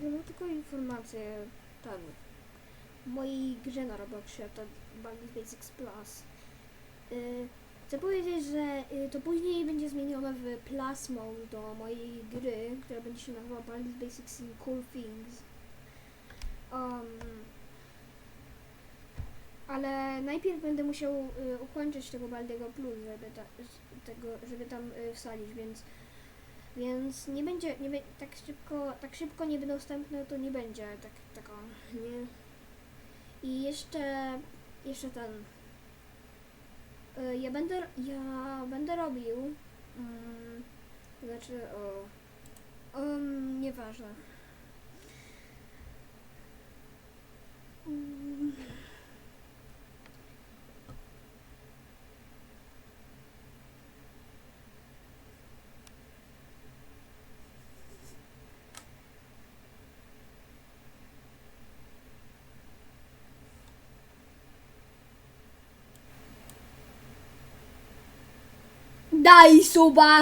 tylko informacje tam w mojej grze na Robloxie, to Baldur's Basics Plus. Y, chcę powiedzieć, że y, to później będzie zmienione w Plus do mojej gry, która będzie się nazywała Baldur's Basics in Cool Things. Um, ale najpierw będę musiał y, ukończyć tego Baldego Plus, żeby, ta, z- tego, żeby tam y, wsadzić, więc więc nie będzie, nie tak szybko, tak szybko nie będą dostępne, to nie będzie tak, taka, nie. I jeszcze, jeszcze ten, y, ja będę, ja będę robił, mm, znaczy, o, um, nieważne. ไดโซบาง